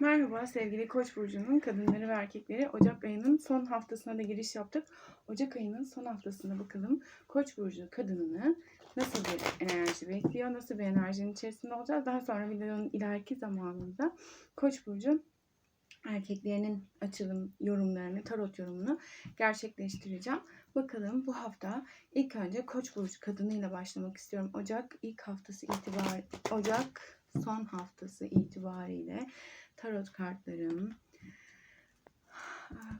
Merhaba sevgili Koç burcunun kadınları ve erkekleri. Ocak ayının son haftasına da giriş yaptık. Ocak ayının son haftasına bakalım. Koç burcu kadınını nasıl bir enerji bekliyor? Nasıl bir enerjinin içerisinde olacağız? Daha sonra videonun ileriki zamanında Koç burcu erkeklerinin açılım yorumlarını, tarot yorumunu gerçekleştireceğim. Bakalım bu hafta ilk önce Koç burcu kadınıyla başlamak istiyorum. Ocak ilk haftası itibariyle Ocak son haftası itibariyle tarot kartlarım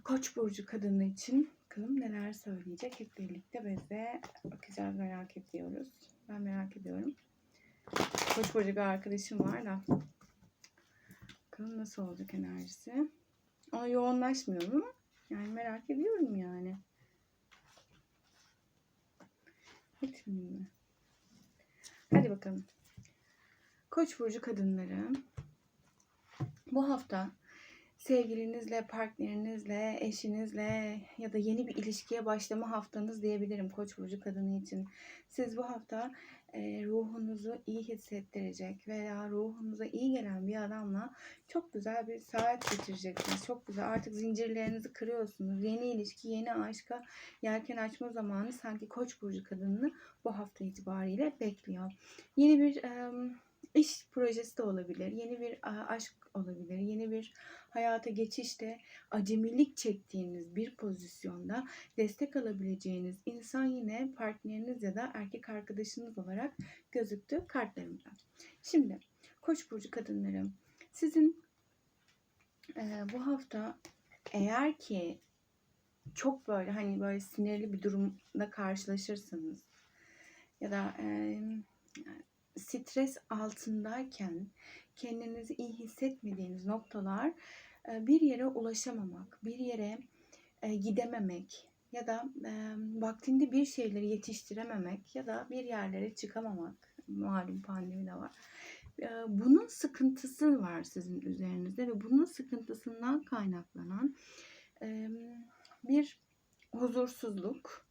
Koç burcu kadını için bakalım neler söyleyecek hep birlikte bize bakacağız merak ediyoruz. Ben merak ediyorum. Koç burcu bir arkadaşım var da bakalım nasıl olacak enerjisi. Ona yoğunlaşmıyorum yani merak ediyorum yani. Mi? Hadi bakalım. Koç burcu kadınları bu hafta sevgilinizle, partnerinizle, eşinizle ya da yeni bir ilişkiye başlama haftanız diyebilirim Koç burcu kadını için. Siz bu hafta e, ruhunuzu iyi hissettirecek veya ruhunuza iyi gelen bir adamla çok güzel bir saat geçireceksiniz. Çok güzel. Artık zincirlerinizi kırıyorsunuz. Yeni ilişki, yeni aşka yelken açma zamanı sanki Koç burcu kadını bu hafta itibariyle bekliyor. Yeni bir e, iş projesi de olabilir, yeni bir aşk olabilir, yeni bir hayata geçişte acemilik çektiğiniz bir pozisyonda destek alabileceğiniz insan yine partneriniz ya da erkek arkadaşınız olarak gözüktü kartlarımda. Şimdi Koç burcu kadınlarım sizin e, bu hafta eğer ki çok böyle hani böyle sinirli bir durumda karşılaşırsanız ya da e, stres altındayken kendinizi iyi hissetmediğiniz noktalar e, bir yere ulaşamamak, bir yere e, gidememek ya da e, vaktinde bir şeyleri yetiştirememek ya da bir yerlere çıkamamak malum pandemi de var. Bunun sıkıntısı var sizin üzerinizde ve bunun sıkıntısından kaynaklanan bir huzursuzluk.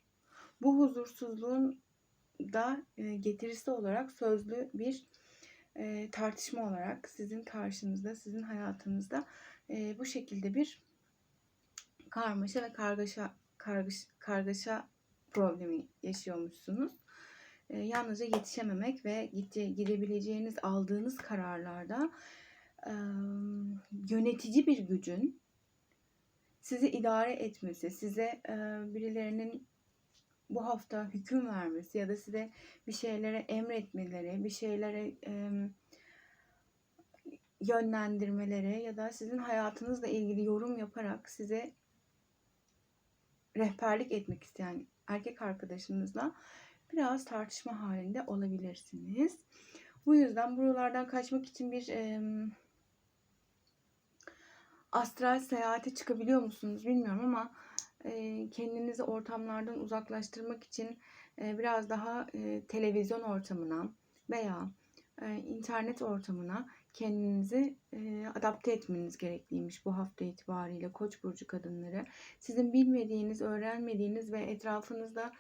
Bu huzursuzluğun da e, getirisi olarak sözlü bir e, tartışma olarak sizin karşınızda, sizin hayatınızda e, bu şekilde bir karmaşa ve kargaşa kargaşa, kargaşa problemi yaşıyormuşsunuz. Yalnızca yetişememek ve gide, gidebileceğiniz, aldığınız kararlarda yönetici bir gücün sizi idare etmesi, size birilerinin bu hafta hüküm vermesi ya da size bir şeylere emretmeleri, bir şeylere e, yönlendirmeleri ya da sizin hayatınızla ilgili yorum yaparak size rehberlik etmek isteyen erkek arkadaşınızla biraz tartışma halinde olabilirsiniz. Bu yüzden buralardan kaçmak için bir e, astral seyahate çıkabiliyor musunuz bilmiyorum ama kendinizi ortamlardan uzaklaştırmak için biraz daha televizyon ortamına veya internet ortamına kendinizi adapte etmeniz gerekliymiş bu hafta itibariyle Koç burcu kadınları. Sizin bilmediğiniz, öğrenmediğiniz ve etrafınızda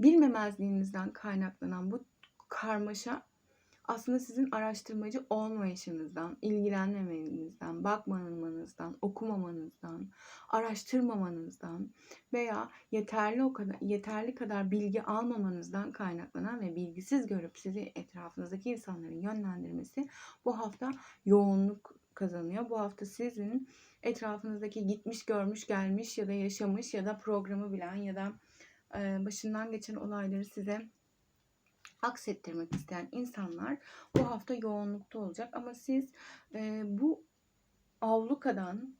bilmemezliğinizden kaynaklanan bu karmaşa aslında sizin araştırmacı olmayışınızdan, ilgilenmemenizden, bakmamanızdan, okumamanızdan, araştırmamanızdan veya yeterli o kadar yeterli kadar bilgi almamanızdan kaynaklanan ve bilgisiz görüp sizi etrafınızdaki insanların yönlendirmesi bu hafta yoğunluk kazanıyor. Bu hafta sizin etrafınızdaki gitmiş, görmüş, gelmiş ya da yaşamış ya da programı bilen ya da başından geçen olayları size aksettirmek isteyen insanlar bu hafta yoğunlukta olacak. Ama siz e, bu avlukadan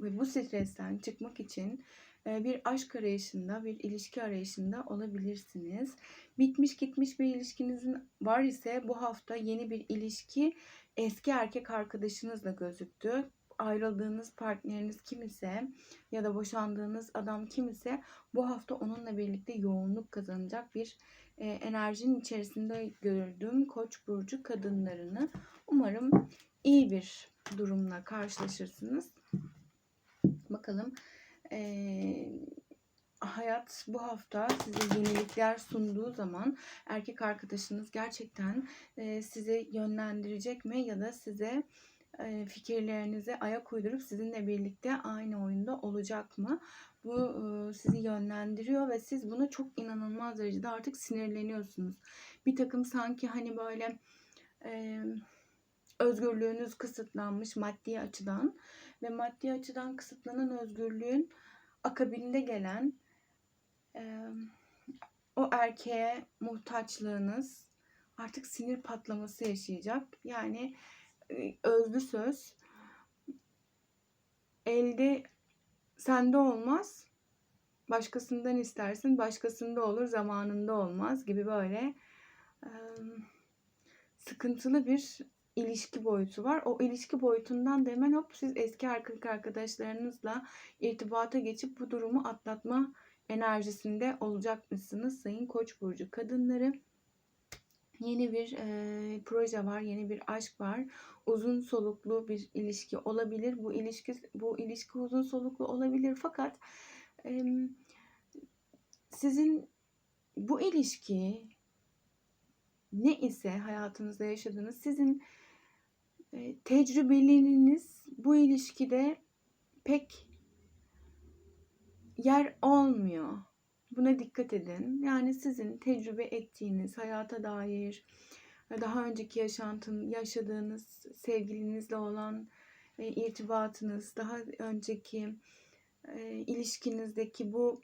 ve bu stresten çıkmak için e, bir aşk arayışında, bir ilişki arayışında olabilirsiniz. Bitmiş gitmiş bir ilişkinizin var ise bu hafta yeni bir ilişki eski erkek arkadaşınızla gözüktü ayrıldığınız partneriniz kim ise ya da boşandığınız adam kim ise bu hafta onunla birlikte yoğunluk kazanacak bir e, enerjinin içerisinde gördüğüm Koç burcu kadınlarını umarım iyi bir durumla karşılaşırsınız. Bakalım e, hayat bu hafta size yenilikler sunduğu zaman erkek arkadaşınız gerçekten e, sizi yönlendirecek mi ya da size e, fikirlerinize ayak uydurup sizinle birlikte aynı oyunda olacak mı? Bu sizi yönlendiriyor ve siz buna çok inanılmaz derecede artık sinirleniyorsunuz. Bir takım sanki hani böyle e, özgürlüğünüz kısıtlanmış maddi açıdan ve maddi açıdan kısıtlanan özgürlüğün akabinde gelen e, o erkeğe muhtaçlığınız artık sinir patlaması yaşayacak. Yani özlü söz elde sende olmaz başkasından istersin başkasında olur zamanında olmaz gibi böyle sıkıntılı bir ilişki boyutu var. O ilişki boyutundan da hemen hop siz eski erkek arkadaşlarınızla irtibata geçip bu durumu atlatma enerjisinde olacakmışsınız sayın koç burcu kadınları. Yeni bir e, proje var, yeni bir aşk var. Uzun soluklu bir ilişki olabilir. Bu ilişki bu ilişki uzun soluklu olabilir fakat e, sizin bu ilişki ne ise hayatınızda yaşadığınız sizin e, tecrübeleriniz bu ilişkide pek yer olmuyor. Buna dikkat edin. Yani sizin tecrübe ettiğiniz hayata dair daha önceki yaşantın yaşadığınız sevgilinizle olan e, irtibatınız, daha önceki e, ilişkinizdeki bu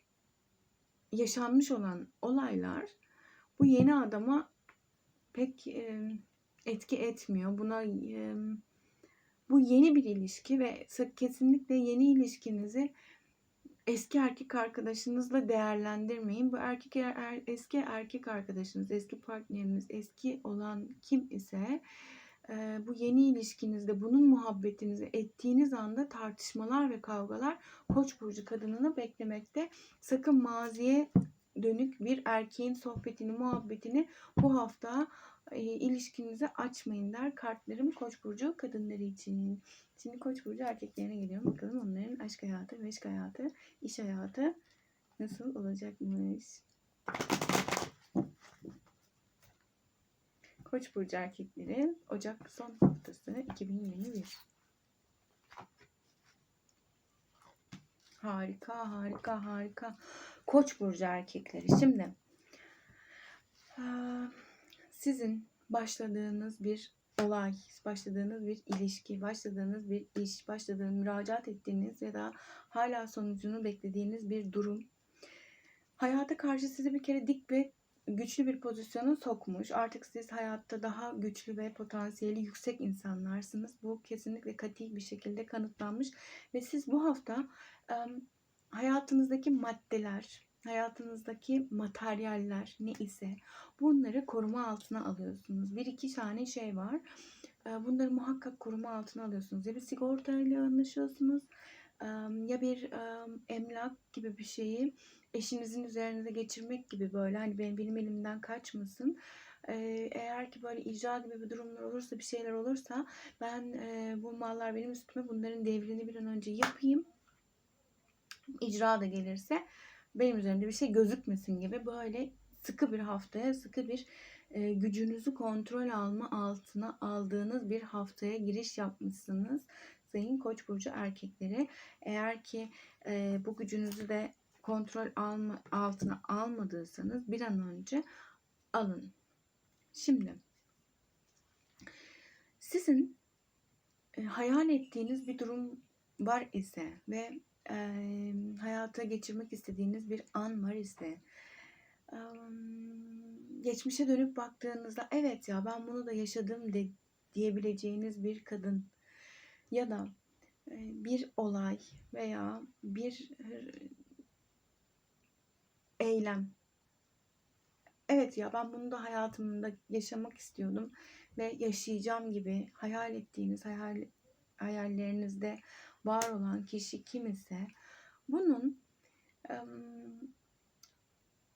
yaşanmış olan olaylar bu yeni adama pek e, etki etmiyor. Buna e, bu yeni bir ilişki ve kesinlikle yeni ilişkinizi eski erkek arkadaşınızla değerlendirmeyin. Bu erkek er, eski erkek arkadaşınız, eski partneriniz, eski olan kim ise e, bu yeni ilişkinizde bunun muhabbetinizi ettiğiniz anda tartışmalar ve kavgalar Koç burcu kadınını beklemekte. Sakın maziye dönük bir erkeğin sohbetini, muhabbetini bu hafta e, ilişkinizi açmayın der kartlarım Koç burcu kadınları için. Şimdi Koç burcu erkeklerine geliyorum. Bakalım onların aşk hayatı, meşk hayatı, iş hayatı nasıl olacakmış. Koç burcu erkekleri Ocak son haftası 2021. Harika, harika, harika. Koç burcu erkekleri. Şimdi sizin başladığınız bir olay, başladığınız bir ilişki, başladığınız bir iş, başladığınız müracaat ettiğiniz ya da hala sonucunu beklediğiniz bir durum hayata karşı sizi bir kere dik ve güçlü bir pozisyona sokmuş. Artık siz hayatta daha güçlü ve potansiyeli yüksek insanlarsınız. Bu kesinlikle kati bir şekilde kanıtlanmış ve siz bu hafta hayatınızdaki maddeler, hayatınızdaki materyaller ne ise bunları koruma altına alıyorsunuz. Bir iki tane şey var. Bunları muhakkak koruma altına alıyorsunuz. Ya bir sigortayla anlaşıyorsunuz ya bir emlak gibi bir şeyi eşinizin üzerinize geçirmek gibi böyle hani benim, benim elimden kaçmasın. Eğer ki böyle icra gibi bir durumlar olursa bir şeyler olursa ben bu mallar benim üstüme bunların devrini bir an önce yapayım. İcra da gelirse benim üzerimde bir şey gözükmesin gibi böyle sıkı bir haftaya, sıkı bir e, gücünüzü kontrol alma altına aldığınız bir haftaya giriş yapmışsınız. Sayın Koç burcu erkekleri eğer ki e, bu gücünüzü de kontrol alma, altına almadıysanız bir an önce alın. Şimdi sizin e, hayal ettiğiniz bir durum var ise ve e, hayata geçirmek istediğiniz bir an var ise e, geçmişe dönüp baktığınızda evet ya ben bunu da yaşadım de diyebileceğiniz bir kadın ya da e, bir olay veya bir eylem. Evet ya ben bunu da hayatımda yaşamak istiyordum ve yaşayacağım gibi hayal ettiğiniz hayal hayallerinizde var olan kişi kim ise bunun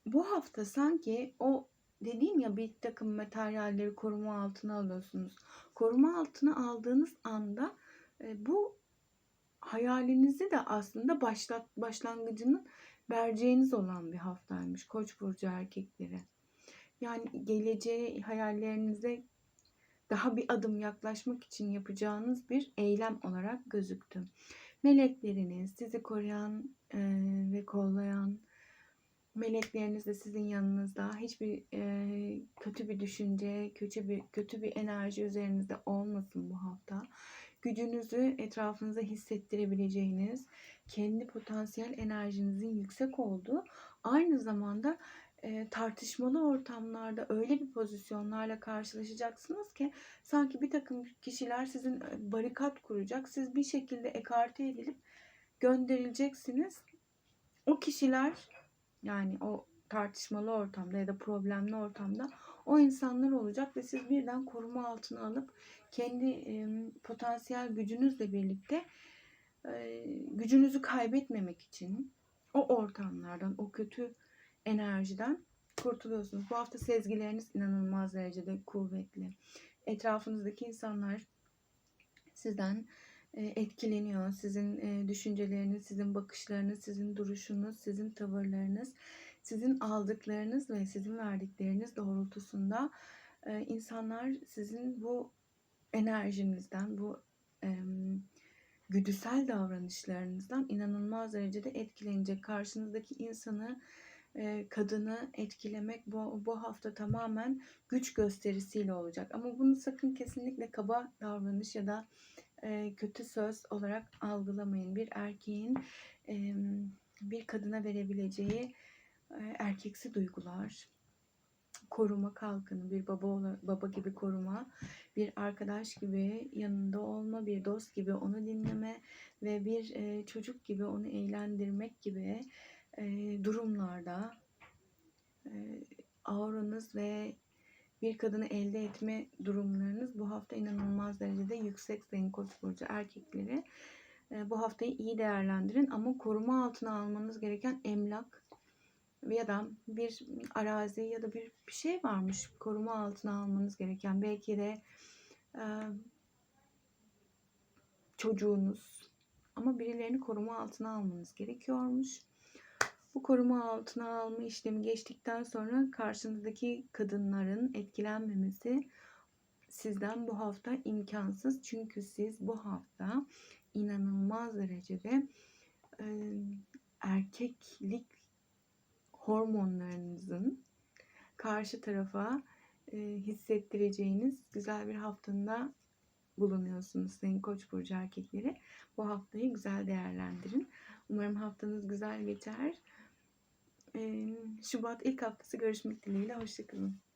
bu hafta sanki o dediğim ya bir takım materyalleri koruma altına alıyorsunuz. Koruma altına aldığınız anda bu hayalinizi de aslında başlat, başlangıcının vereceğiniz olan bir haftaymış Koç burcu erkekleri. Yani geleceğe hayallerinize daha bir adım yaklaşmak için yapacağınız bir eylem olarak gözüktü. Melekleriniz, sizi koruyan e, ve kollayan melekleriniz de sizin yanınızda. Hiçbir e, kötü bir düşünce, kötü bir kötü bir enerji üzerinizde olmasın bu hafta. Gücünüzü etrafınıza hissettirebileceğiniz, kendi potansiyel enerjinizin yüksek olduğu, aynı zamanda e, tartışmalı ortamlarda öyle bir pozisyonlarla karşılaşacaksınız ki sanki bir takım kişiler sizin e, barikat kuracak. Siz bir şekilde ekarte edilip gönderileceksiniz. O kişiler yani o tartışmalı ortamda ya da problemli ortamda o insanlar olacak ve siz birden koruma altına alıp kendi e, potansiyel gücünüzle birlikte e, gücünüzü kaybetmemek için o ortamlardan, o kötü enerjiden kurtuluyorsunuz. Bu hafta sezgileriniz inanılmaz derecede kuvvetli. Etrafınızdaki insanlar sizden e, etkileniyor. Sizin e, düşünceleriniz, sizin bakışlarınız, sizin duruşunuz, sizin tavırlarınız, sizin aldıklarınız ve sizin verdikleriniz doğrultusunda e, insanlar sizin bu enerjinizden, bu güdüsel davranışlarınızdan inanılmaz derecede etkilenecek. Karşınızdaki insanı kadını etkilemek bu, bu hafta tamamen güç gösterisiyle olacak. Ama bunu sakın kesinlikle kaba davranış ya da kötü söz olarak algılamayın. Bir erkeğin bir kadına verebileceği erkeksi duygular, koruma kalkını, bir baba baba gibi koruma, bir arkadaş gibi yanında olma, bir dost gibi onu dinleme ve bir çocuk gibi onu eğlendirmek gibi durumlarda auranız ve bir kadını elde etme durumlarınız bu hafta inanılmaz derecede yüksek sayın koç burcu erkekleri. Bu haftayı iyi değerlendirin ama koruma altına almanız gereken emlak ya da bir arazi ya da bir, bir şey varmış koruma altına almanız gereken belki de e, çocuğunuz ama birilerini koruma altına almanız gerekiyormuş. Bu koruma altına alma işlemi geçtikten sonra karşınızdaki kadınların etkilenmemesi sizden bu hafta imkansız. Çünkü siz bu hafta inanılmaz derecede e, erkeklik hormonlarınızın karşı tarafa e, hissettireceğiniz güzel bir haftanında bulunuyorsunuz sayın koç burcu erkekleri. Bu haftayı güzel değerlendirin. Umarım haftanız güzel geçer. Şubat ilk haftası görüşmek dileğiyle. Hoşçakalın.